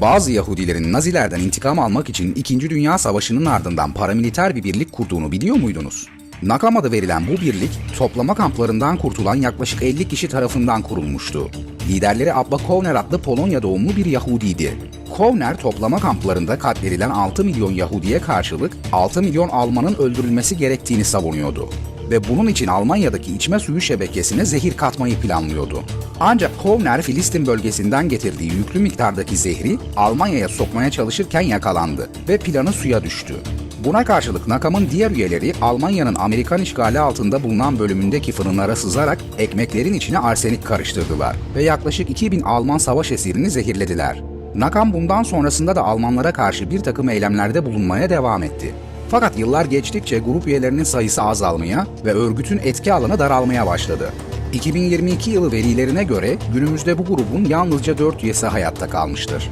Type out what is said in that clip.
Bazı Yahudilerin Nazilerden intikam almak için 2. Dünya Savaşı'nın ardından paramiliter bir birlik kurduğunu biliyor muydunuz? Nakam adı verilen bu birlik, toplama kamplarından kurtulan yaklaşık 50 kişi tarafından kurulmuştu. Liderleri Abba Kovner adlı Polonya doğumlu bir Yahudiydi. Kovner toplama kamplarında katledilen 6 milyon Yahudiye karşılık 6 milyon Almanın öldürülmesi gerektiğini savunuyordu ve bunun için Almanya'daki içme suyu şebekesine zehir katmayı planlıyordu. Ancak Kovner Filistin bölgesinden getirdiği yüklü miktardaki zehri Almanya'ya sokmaya çalışırken yakalandı ve planı suya düştü. Buna karşılık Nakam'ın diğer üyeleri Almanya'nın Amerikan işgali altında bulunan bölümündeki fırınlara sızarak ekmeklerin içine arsenik karıştırdılar ve yaklaşık 2000 Alman savaş esirini zehirlediler. Nakam bundan sonrasında da Almanlara karşı bir takım eylemlerde bulunmaya devam etti. Fakat yıllar geçtikçe grup üyelerinin sayısı azalmaya ve örgütün etki alanı daralmaya başladı. 2022 yılı verilerine göre günümüzde bu grubun yalnızca 4 üyesi hayatta kalmıştır.